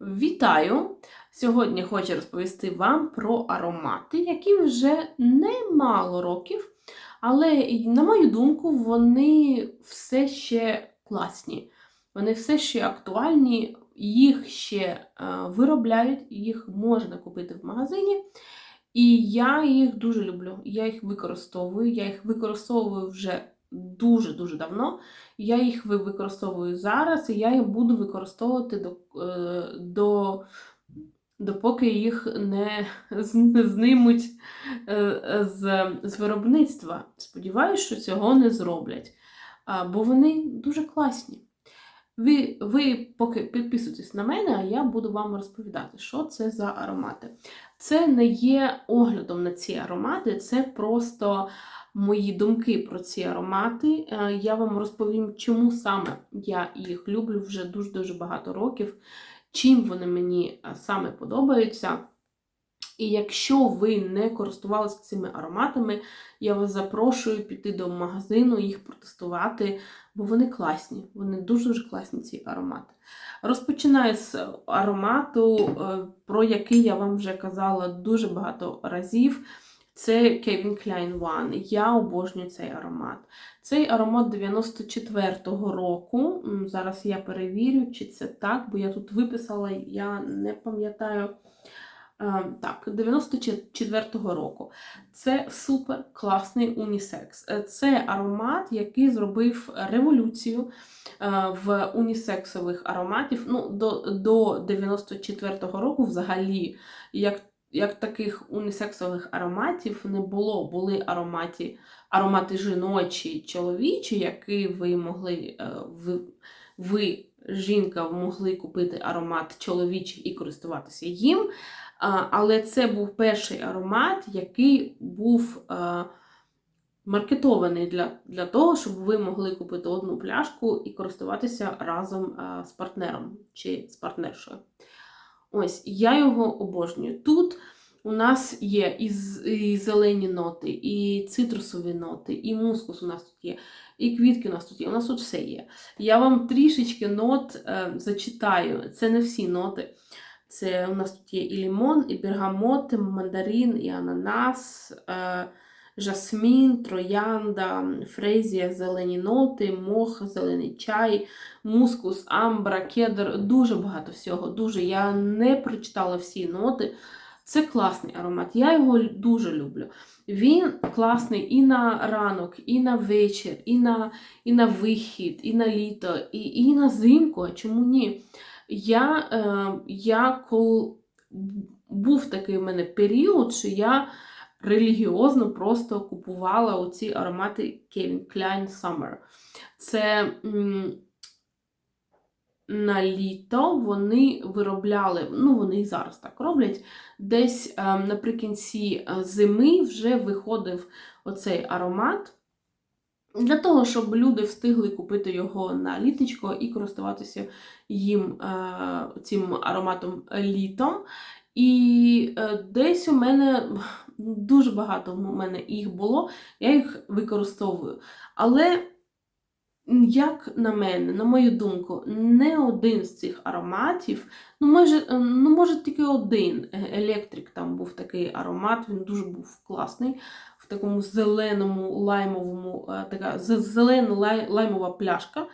Вітаю! Сьогодні хочу розповісти вам про аромати, які вже немало років, але, на мою думку, вони все ще класні. Вони все ще актуальні, їх ще е, виробляють, їх можна купити в магазині. І я їх дуже люблю. Я їх використовую. Я їх використовую вже дуже-дуже давно. Я їх використовую зараз, і я їх буду використовувати до, е, до, допоки їх не, знимуть е, з, з виробництва. Сподіваюсь, що цього не зроблять. Бо вони дуже класні. Ви, ви поки підписуйтесь на мене, а я буду вам розповідати, що це за аромати. Це не є оглядом на ці аромати, це просто мої думки про ці аромати. Е, Я вам розповім, чому саме я їх люблю вже дуже-дуже багато років, чим вони мені е, саме подобаються. І якщо ви не користувалися цими ароматами, я вас запрошую піти до магазину, їх протестувати, бо вони класні. Вони дуже-дуже класні, ці аромати. Розпочинаю з аромату, е, про який я вам вже казала дуже багато разів. Це Kevin Klein One. Я обожнюю цей аромат. Цей аромат 94-го року. Зараз я перевірю, чи це так, бо я тут виписала, я не пам'ятаю. Е, Так, 94-го року. Це супер класний унісекс. Е, Це аромат, який зробив революцію е, в унісексових ароматів. Ну, до, до 94-го року взагалі, як, як таких унісексових ароматів не було. Були ароматі, аромати жіночі, чоловічі, які ви могли е, ви, ви, жінка, могли купити аромат чоловічий і користуватися їм. Але це був перший аромат, який був е, маркетований для, для того, щоб ви могли купити одну пляшку і користуватися разом е, з партнером чи з партнершою. Ось, я його обожнюю. Тут у нас є і, і зелені ноти, і цитрусові ноти, і мускус у нас тут є, і квітки у нас тут є. У нас тут все є. Я вам трішечки нот е, зачитаю. Це не всі ноти. Це у нас тут є і лимон, і бергамот, і мандарин, і ананас, е, жасмін, троянда, фрезія, зелені ноти, мох, зелений чай, мускус, амбра, кедр. Дуже багато всього. Дуже. Я не прочитала всі ноти. Це класний аромат. Я його дуже люблю. Він класний і на ранок, і на вечір, і на, і на вихід, і на літо, і, і на зимку. Чому ні? Я, е, я кол... був такий в мене період, що я релігіозно просто купувала оці аромати Kevin Klein Summer. Це на літо вони виробляли, ну вони і зараз так роблять. Десь е, наприкінці е, зими вже виходив оцей аромат. Для того, щоб люди встигли купити його на літочко і користуватися їм е, цим ароматом літом. І десь у мене дуже багато у мене їх було, я їх використовую. Але, як на мене, на мою думку, не один з цих ароматів, ну, може, е, ну, може тільки один електрик там був такий аромат, він дуже був класний. В такому зеленому лаймовому, е, така зелена лаймова пляшка.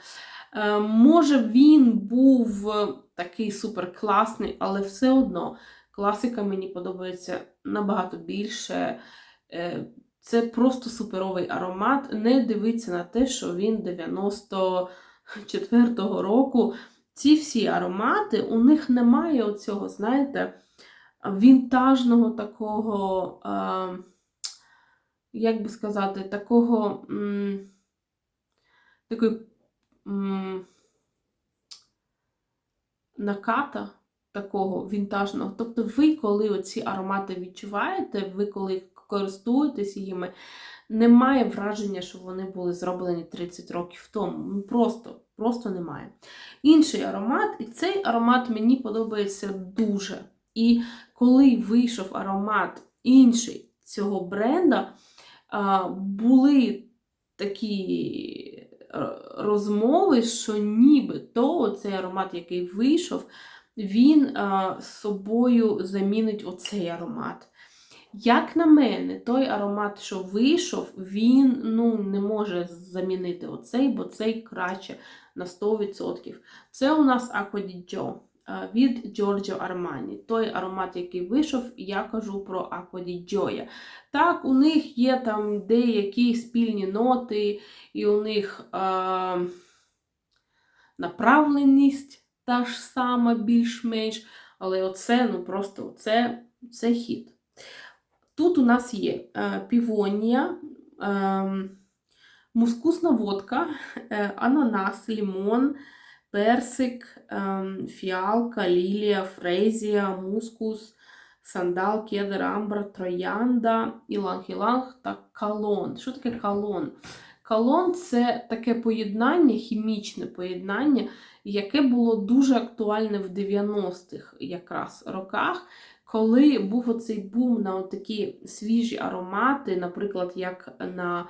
Е, Може, він був такий супер класний, але все одно класика мені подобається набагато більше. Е, Це просто суперовий аромат. Не дивіться на те, що він 94-го року. Ці всі аромати, у них немає оцього, знаєте, вінтажного такого. Е, як би сказати, такого такої наката такого вінтажного. Тобто, ви, коли оці аромати відчуваєте, ви коли користуєтесь їми, немає враження, що вони були зроблені 30 років тому. Ну, Просто, просто немає. Інший аромат, і цей аромат мені подобається дуже. І коли вийшов аромат інший цього бренда, були такі е, розмови, що нібито цей аромат, який вийшов, він е, з собою замінить оцей аромат. Як на мене, той аромат, що вийшов, він ну, не може замінити оцей, бо цей краще на 100%. Це у нас di е, від Giorgio Armani. Той аромат, який вийшов, я кажу про di Так, у них є там деякі спільні ноти, і у них е, направленість та ж сама, більш-менш. Але оце, ну просто це, це хід. Тут у нас є е, півонія, е, мускусна водка, е, ананас, лимон, персик, е, фіалка, лілія, фрезія, мускус, сандал, кедр, амбра, троянда, іланг-іланг та калон. Що таке калон? Калон це таке поєднання, хімічне поєднання, яке було дуже актуальне в 90-х якраз роках, коли був оцей бум на такі свіжі аромати, наприклад, як на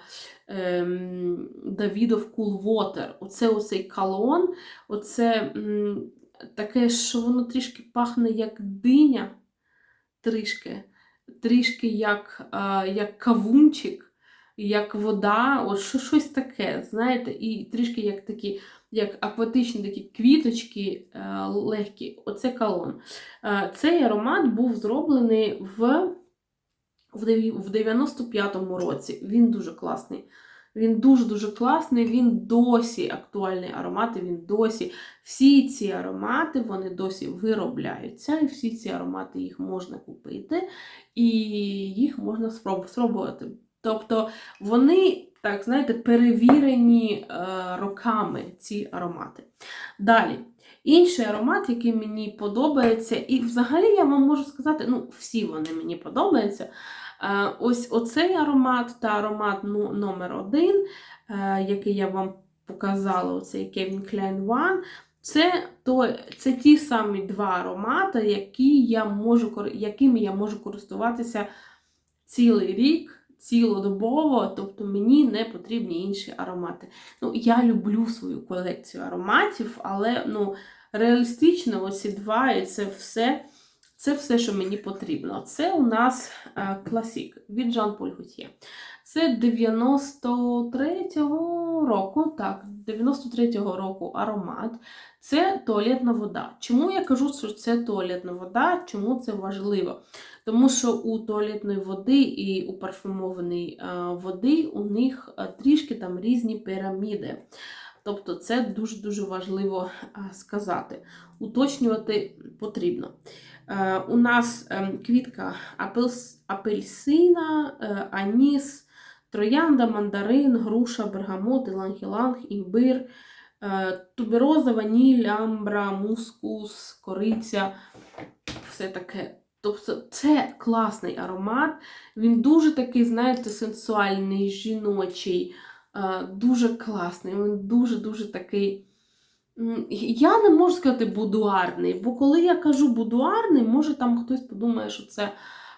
ем, Davidoff Cool Water. Оце оцей калон, оце м, таке, що воно трішки пахне як диня, трішки, трішки як, е, як кавунчик. Як вода, от що, щось таке, знаєте, і трішки як такі, як акватичні такі квіточки е, легкі. Оце калон. Е, цей аромат був зроблений в, в в 95-му році. Він дуже класний. Він дуже-дуже класний, він досі актуальний аромат, він досі. Всі ці аромати вони досі виробляються, і всі ці аромати їх можна купити, і їх можна спробувати. Тобто вони, так знаєте, перевірені е, роками ці аромати. Далі, інший аромат, який мені подобається, і взагалі я вам можу сказати, ну, всі вони мені подобаються. Е, ось оцей аромат та аромат ну, номер один, е, який я вам показала, оцей Kevin Klein One, це, той, це ті самі два аромати, які я можу, якими я можу користуватися цілий рік цілодобово, тобто мені не потрібні інші аромати. Ну, я люблю свою колекцію ароматів, але ну, реалістично оці два і це все, це все, що мені потрібно. Це у нас е, класік від Paul Gaultier. Це 93-го року, так, 93-го року аромат. Це туалетна вода. Чому я кажу, що це туалетна вода? Чому це важливо? Тому що у туалетної води і у парфумованої е, води у них е, трішки там різні піраміди. Тобто це дуже-дуже важливо сказати. Уточнювати потрібно. Е, У нас е, квітка апельсина, е, аніс, троянда, мандарин, груша, бергамот, іланг-іланг, імбир, е, тубероза, ваніль, амбра, мускус, кориця, все таке. Тобто це класний аромат. Він дуже такий, знаєте, сенсуальний, жіночий, дуже класний. Він дуже-дуже такий. Я не можу сказати будуарний, бо коли я кажу будуарний, може там хтось подумає, що це,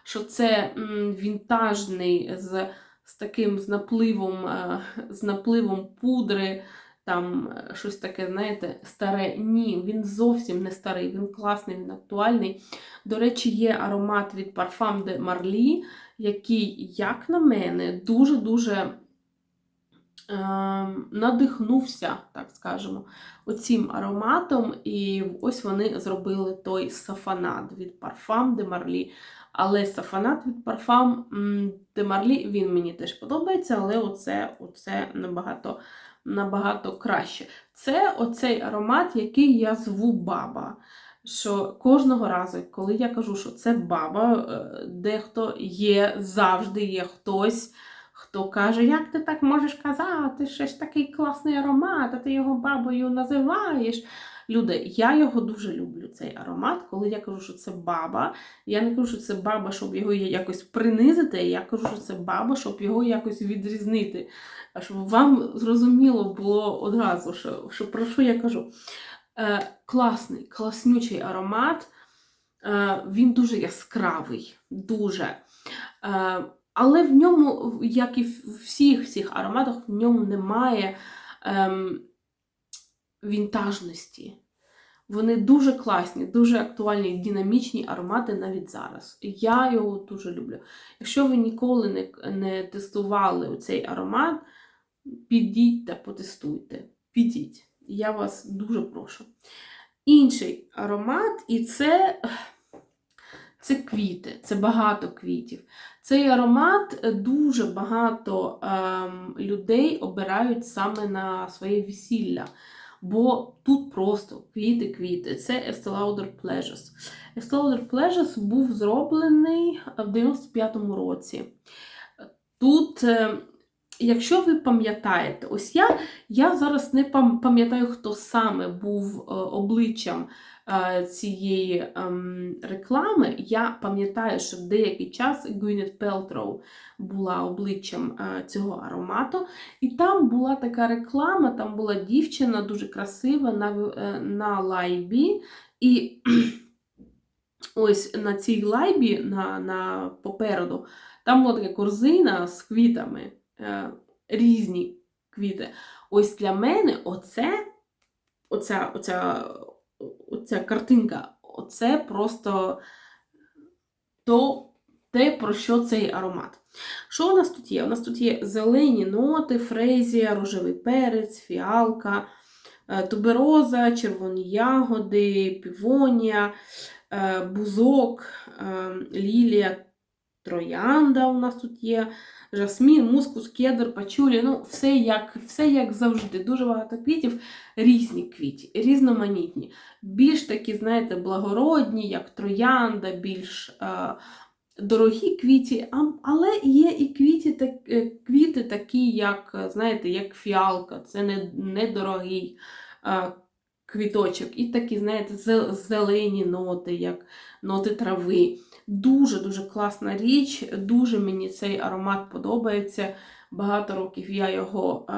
що це вінтажний з, з таким з напливом, е, з напливом пудри, там е, щось таке, знаєте, старе. Ні, він зовсім не старий, він класний, він актуальний. До речі, є аромат від Parfum de Marly, який, як на мене, дуже-дуже надихнувся, так скажемо, оцим ароматом. І ось вони зробили той сафанат від de Marly. Але сафанат від Parfum м, de він мені теж подобається, але оце, оце набагато, набагато краще. Це оцей аромат, який я зву баба що кожного разу, коли я кажу, що це баба, е, дехто є, завжди є хтось, хто каже, як ти так можеш казати, що ж такий класний аромат, а ти його бабою називаєш. Люди, я його дуже люблю, цей аромат. Коли я кажу, що це баба, я не кажу, що це баба, щоб його якось принизити, я кажу, що це баба, щоб його якось відрізнити. Щоб вам зрозуміло було одразу, що, що про що я кажу. Е, класний, класнючий аромат. Е, він дуже яскравий, дуже. Е, але в ньому, як і в всіх всіх ароматах, в ньому немає ем, вінтажності. Вони дуже класні, дуже актуальні, динамічні аромати навіть зараз. Я його дуже люблю. Якщо ви ніколи не, не тестували цей аромат, підіть та потестуйте. Підіть. Я вас дуже прошу. Інший аромат, і це, це квіти, це багато квітів. Цей аромат е, дуже багато ем, людей обирають саме на своє весілля. Бо тут просто квіти-квіти. Це Estee Lauder Pleasures. Estee Lauder Pleasures був зроблений в 95-му році. Тут, е, якщо ви пам'ятаєте, ось я, я зараз не пам'ятаю, хто саме був е, обличчям е, цієї ем, реклами. Я пам'ятаю, що деякий час Gwyneth Paltrow була обличчям е, цього аромату. І там була така реклама, там була дівчина дуже красива на, на лайбі. І ось на цій лайбі, на, на попереду, там була така корзина з квітами, е, різні квіти. Ось для мене оце, оця, оця, оця картинка, оце просто то, те, про що цей аромат. Що у нас тут є? У нас тут є зелені ноти, фрезія, рожевий перець, фіалка, е, тубероза, червоні ягоди, півонія, е, бузок, е, лілія, троянда у нас тут є, жасмін, мускус, кедр, пачулі. Ну, все як, все як завжди. Дуже багато квітів, різні квіті, різноманітні. Більш такі, знаєте, благородні, як троянда, більш е, дорогі квіті, але є і квіті, так, е, квіти такі, як, знаєте, як фіалка, це не, недорогий е, квіточок. І такі, знаєте, зелені ноти, як ноти трави. Дуже-дуже класна річ, дуже мені цей аромат подобається. Багато років я його е,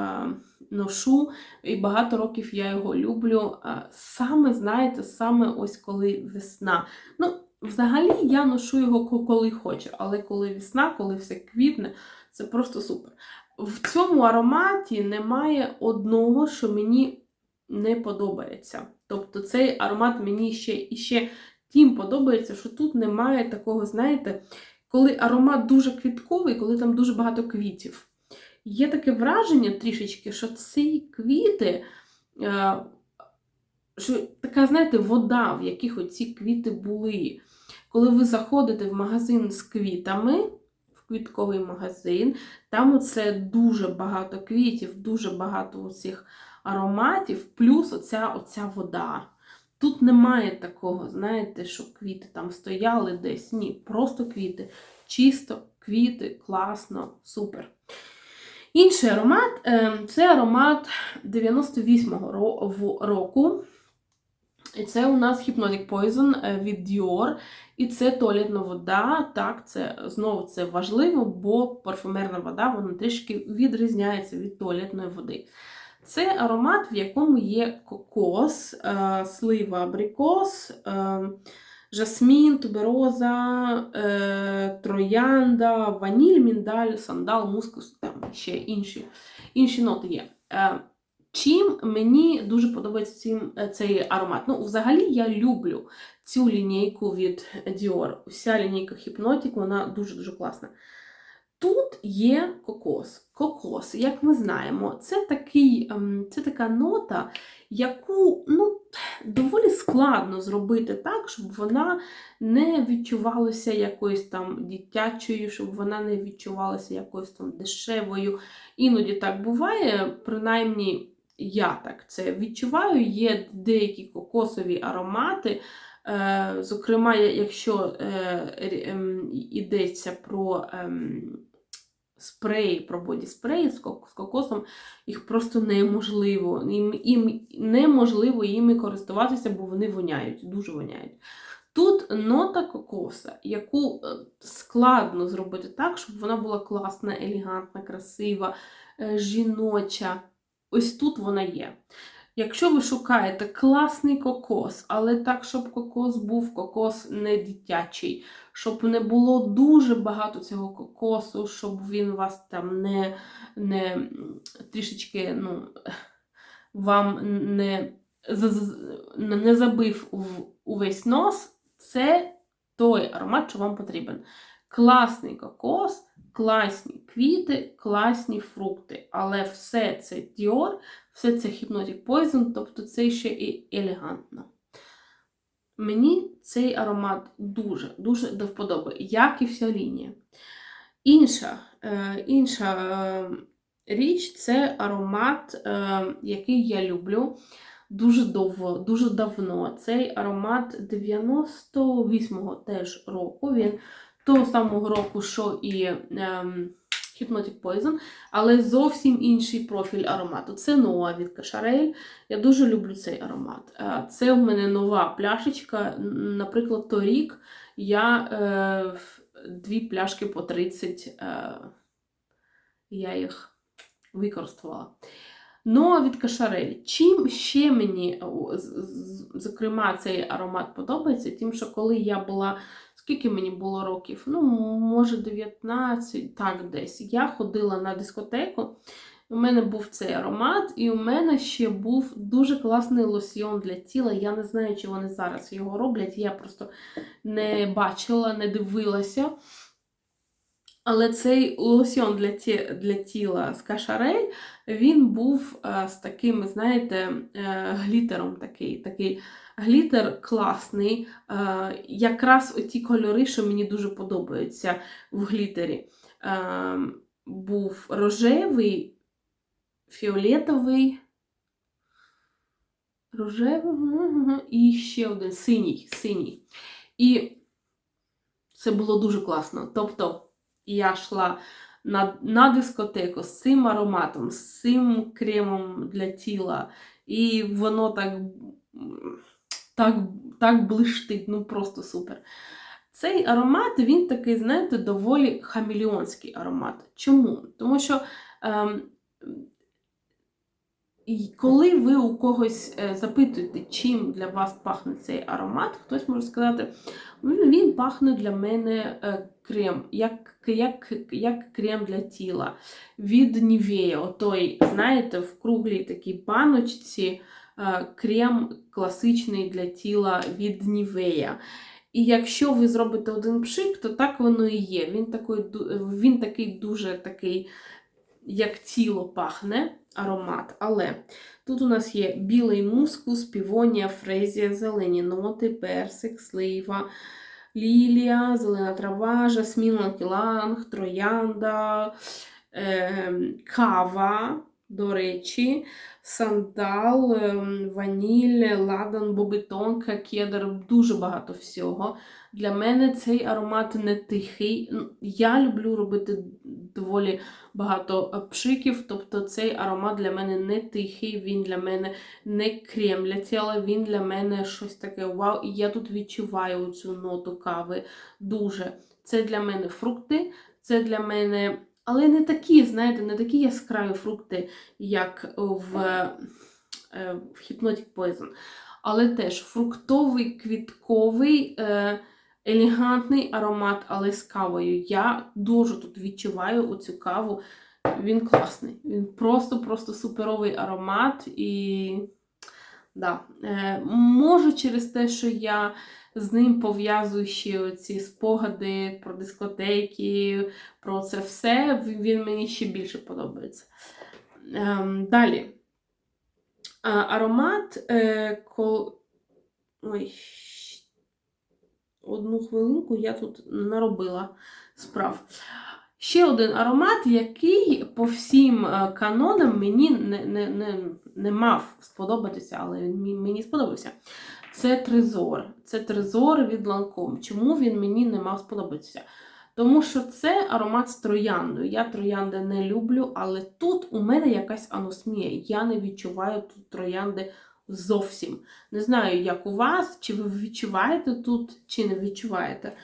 ношу, і багато років я його люблю. Е, саме, знаєте, саме ось коли весна. Ну, взагалі я ношу його коли хочу, але коли весна, коли все квітне, це просто супер. В цьому ароматі немає одного, що мені не подобається. Тобто цей аромат мені ще і ще тим подобається, що тут немає такого, знаєте, коли аромат дуже квітковий, коли там дуже багато квітів. Є таке враження трішечки, що ці квіти, е, що така, знаєте, вода, в яких оці квіти були. Коли ви заходите в магазин з квітами, в квітковий магазин, там оце дуже багато квітів, дуже багато оцих ароматів, плюс оця, оця вода. Тут немає такого, знаєте, що квіти там стояли десь. Ні, просто квіти. Чисто квіти, класно, супер. Інший аромат е, це аромат 98-го року. І це у нас Hypnotic Poison е, від Dior. І це туалетна вода. Так, це знову це важливо, бо парфумерна вода вона трішки відрізняється від туалетної води. Це аромат, в якому є кокос, е, слива абрикос, е, жасмін, тубероза, е, троянда, ваніль, міндаль, сандал, мускус, там ще інші, інші ноти є. Чим мені дуже подобається цей аромат? Ну, взагалі, я люблю цю лінійку від Dior. Вся лінійка Hypnotic, вона дуже-дуже класна. Тут є кокос. Кокос, як ми знаємо, це, такий, ем, це така нота, яку ну, доволі складно зробити так, щоб вона не відчувалася якоюсь там дитячою, щоб вона не відчувалася якоюсь там дешевою. Іноді так буває, принаймні я так це відчуваю. Є деякі кокосові аромати. Е, Зокрема, якщо е, ем, йдеться про ем, спреї, про боді-спреї з кокосом, їх просто неможливо. Їм, їм неможливо їми користуватися, бо вони воняють, дуже воняють. Тут нота кокоса, яку е, складно зробити так, щоб вона була класна, елегантна, красива, е, жіноча. Ось тут вона є. Якщо ви шукаєте класний кокос, але так, щоб кокос був кокос не дитячий, щоб не було дуже багато цього кокосу, щоб він вас там не, не трішечки, ну, вам не не забив увесь нос, це той аромат, що вам потрібен. Класний кокос, класні квіти, класні фрукти. Але все це Dior, все це Hypnotic Poison, тобто це ще і елегантно. Мені цей аромат дуже, дуже до вподоби, як і вся лінія. Інша, е, інша е, річ це аромат, е, який я люблю дуже довго, дуже давно. Цей аромат 98-го теж року. Він того самого року, що і ем, Hypnotic Poison, але зовсім інший профіль аромату. Це Noa від Cacharel. Я дуже люблю цей аромат. Е, Це в мене нова пляшечка. Наприклад, торік я е, дві пляшки по 30 е, я їх використовувала. Ну, від Кашарель. Чим ще мені, зокрема, цей аромат подобається? Тим, що коли я була, скільки мені було років? Ну, може, 19, так десь. Я ходила на дискотеку. У мене був цей аромат, і у мене ще був дуже класний лосьйон для тіла. Я не знаю, чи вони зараз його роблять. Я просто не бачила, не дивилася. Але цей лосьйон для, ті, для тіла з кашарель, він був е, з таким, знаєте, е, глітером такий. такий глітер класний. Е, якраз оті кольори, що мені дуже подобаються в глітері. Е, був рожевий, фіолетовий, рожевий і ще один синій. синій. І це було дуже класно. Тобто я йшла на, на дискотеку з цим ароматом, з цим кремом для тіла, і воно так, так, так блищить, ну просто супер. Цей аромат, він такий, знаєте, доволі хамелеонський аромат. Чому? Тому що ем, коли ви у когось е, запитуєте, чим для вас пахне цей аромат, хтось може сказати, «Ну, він пахне для мене е, крем, як, як, як крем для тіла. Від Нівея, отой, знаєте, в круглій такій баночці крем класичний для тіла від Нівея. І якщо ви зробите один пшик, то так воно і є. Він такий, він такий дуже такий, як тіло пахне аромат. Але тут у нас є білий мускус, півонія, фрезія, зелені ноти, персик, слива, лілія, зелена трава, жасмін, ланкіланг, троянда, е, кава, до речі, сандал, ем, ваніль, ладан, бобитонка, кедр, дуже багато всього. Для мене цей аромат не тихий. Я люблю робити доволі багато пшиків, тобто цей аромат для мене не тихий, він для мене не крем для тіла, він для мене щось таке вау. І я тут відчуваю цю ноту кави дуже. Це для мене фрукти, це для мене. Але не такі, знаєте, не такі яскраві фрукти, як в, е, в Hypnotic Poison. Але теж фруктовий, квітковий, е, елегантний аромат, але з кавою. Я дуже тут відчуваю оцю каву. Він класний. Він просто-просто суперовий аромат. І да. е, може через те, що я з ним пов'язую ще ці спогади про дискотеки, про це все, він- мені ще більше подобається. Ем, далі. Аромат. Е, кол... Ой. Одну хвилинку я тут наробила справ. Ще один аромат, який по всім е, канонам мені не, не, не, не мав сподобатися, але мені сподобався. Це трезор. Це трезор від Ланком. Чому він мені не мав сподобатися? Тому що це аромат з трояндою. Я троянди не люблю, але тут у мене якась аносмія. Я не відчуваю тут троянди зовсім. Не знаю, як у вас, чи ви відчуваєте тут, чи не відчуваєте.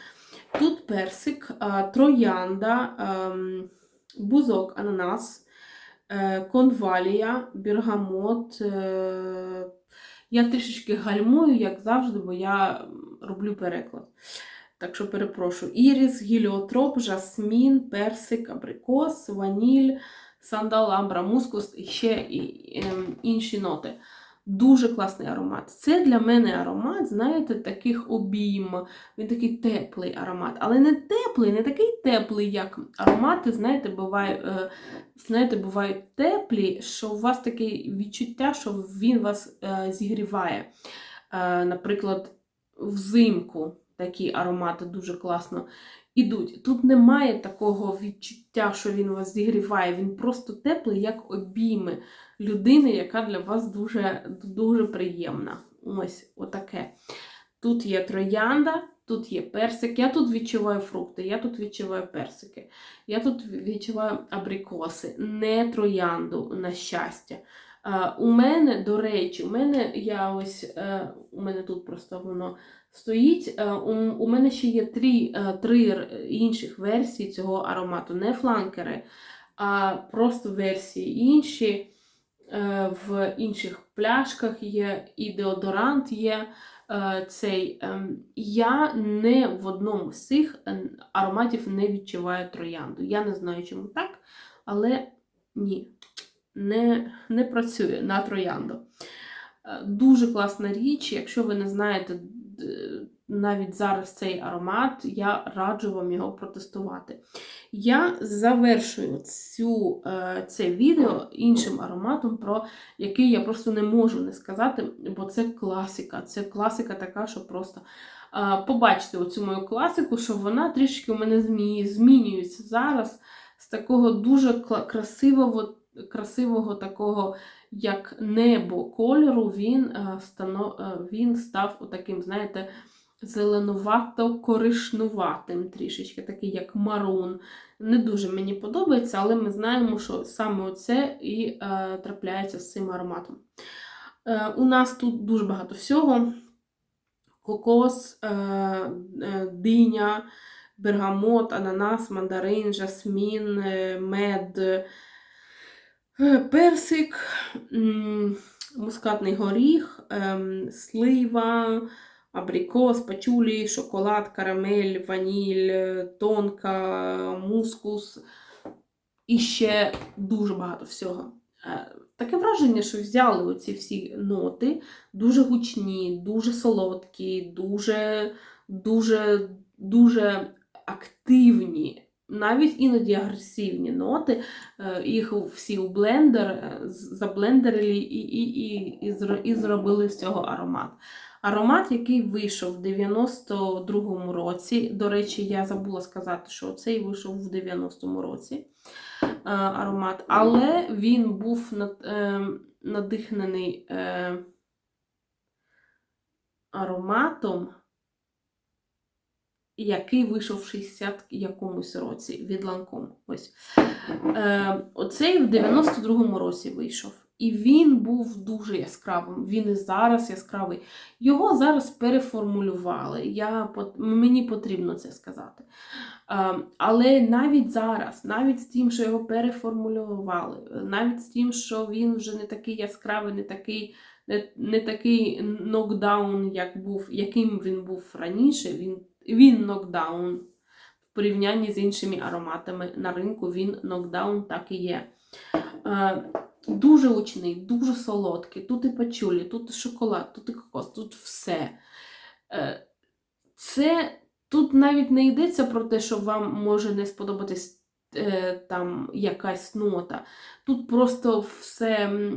Тут персик, троянда, ем, бузок, ананас, е, конвалія, бергамот. Я трішечки гальмую, як завжди, бо я роблю переклад. Так що перепрошую. Іріс, гіліотроп, жасмін, персик, абрикос, ваніль, сандал, амбра, мускус і ще ем, інші ноти. Дуже класний аромат. Це для мене аромат, знаєте, таких обійм. Він такий теплий аромат. Але не теплий, не такий теплий, як аромати, знаєте, буває, е, знаєте, бувають теплі, що у вас таке відчуття, що він вас е, зігріває. Е, наприклад, взимку такі аромати дуже класно ідуть. Тут немає такого відчуття, що він вас зігріває. Він просто теплий, як обійми людини, яка для вас дуже, дуже приємна. Ось отаке. Тут є троянда, тут є персик. Я тут відчуваю фрукти, я тут відчуваю персики, я тут відчуваю абрикоси, не троянду, на щастя. У мене, до речі, у мене я ось е, у мене тут просто воно стоїть. Е, у, мене ще є три, е, три інших версій цього аромату, не фланкери, а просто версії інші. В інших пляшках є і деодорант є цей. Ем, Я не в одному з цих е, ароматів не відчуваю троянду. Я не знаю, чому так, але ні, не, не працює на троянду. Е, Дуже класна річ. Якщо ви не знаєте навіть зараз цей аромат, я раджу вам його протестувати. Я завершую цю, е, це відео іншим ароматом, про який я просто не можу не сказати, бо це класика. Це класика така, що просто е, побачите оцю мою класику, що вона трішки у мене змінюється зараз з такого дуже красивого, красивого такого, як небо кольору, він, е, е, він став таким, знаєте, зеленувато-коришнуватим трішечки, такий як марун. Не дуже мені подобається, але ми знаємо, що саме оце і е, трапляється з цим ароматом. У нас тут дуже багато всього: кокос, диня, бергамот, ананас, мандарин, жасмін, мед, персик, мускатний горіх, ем, слива, абрикос, пачулі, шоколад, карамель, ваніль, е, тонка, мускус і ще дуже багато всього. Е, Таке враження, що взяли оці всі ноти, дуже гучні, дуже солодкі, дуже, дуже, дуже активні, навіть іноді агресивні ноти. Е, Їх всі у блендер е, заблендерили і, і, і, і, зробили з цього аромат. Аромат, який вийшов в 92-му році. До речі, я забула сказати, що цей вийшов в 90-му році е, аромат, але він був над, надихнений ароматом, який вийшов в 60 якомусь році від Ланком. Ось. Е, оцей в 92-му році вийшов. І він був дуже яскравим. Він і зараз яскравий. Його зараз переформулювали. Я, мені потрібно це сказати. Е, але навіть зараз, навіть з тим, що його переформулювали, навіть з тим, що він вже не такий яскравий, не такий, не, не такий нокдаун, як був, яким він був раніше, він, він нокдаун. В порівнянні з іншими ароматами на ринку він нокдаун так і є. Е, Дуже гучний, дуже солодкий. Тут і пачулі, тут і шоколад, тут і кокос, тут все. Е, Це тут навіть не йдеться про те, що вам може не сподобатись е, там якась нота. Тут просто все,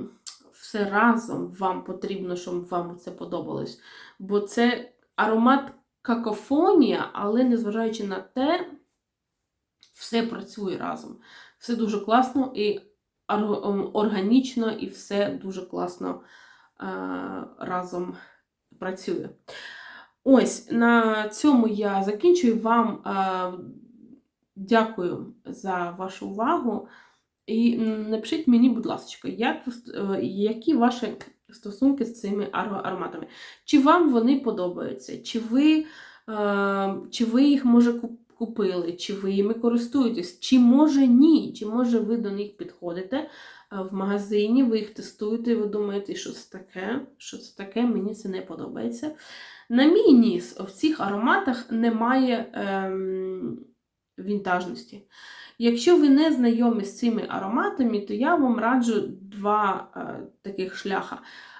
все разом вам потрібно, щоб вам це подобалось. Бо це аромат какофонія, але незважаючи на те, все працює разом. Все дуже класно і ем, органічно, і все дуже класно е, разом працює. Ось на цьому я закінчую. Вам е, дякую за вашу увагу. І напишіть мені, будь ласка, як, е, які ваші стосунки з цими ароматами? Чи вам вони подобаються? Чи ви, е, чи ви їх може купили, чи ви їми користуєтесь, чи може ні, чи може ви до них підходите е, в магазині, ви їх тестуєте, і ви думаєте, що це таке, що це таке, мені це не подобається. На мій ніс в цих ароматах немає ем, вінтажності. Якщо ви не знайомі з цими ароматами, то я вам раджу два е, таких шляха.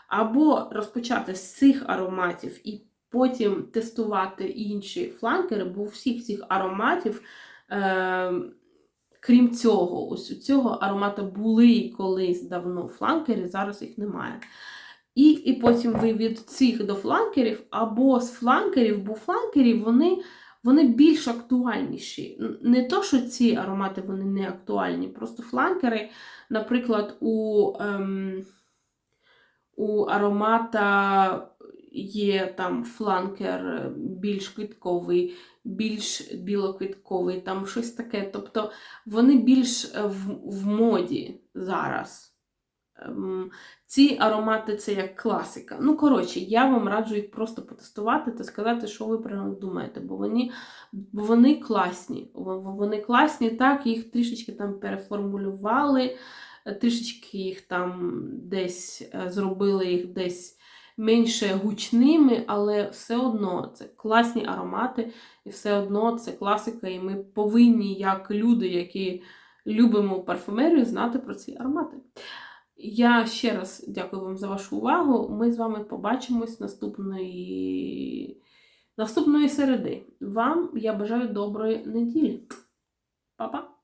Або розпочати з цих ароматів і потім тестувати інші фланкери, бо всіх цих ароматів, е, крім цього, ось у цього аромата були колись давно фланкери, зараз їх немає. І, і потім ви від цих до фланкерів, або з фланкерів, бо фланкері вони, вони більш актуальніші. Не то, що ці аромати вони не актуальні, просто фланкери, наприклад, у, ем, у аромата є там фланкер більш квітковий, більш білоквітковий, там щось таке. Тобто вони більш е, в, в моді зараз. Ем, ці аромати це як класика. Ну, коротше, я вам раджу їх просто потестувати та сказати, що ви про них думаєте, бо вони, бо вони класні. Во- во- Вони класні, так, їх трішечки там переформулювали, е, трішечки їх там десь е, зробили їх десь менше гучними, але все одно це класні аромати, і все одно це класика, і ми повинні, як люди, які любимо парфумерію, знати про ці аромати. Я ще раз дякую вам за вашу увагу. Ми з вами побачимось наступної, наступної середи. Вам я бажаю доброї неділі. Па-па!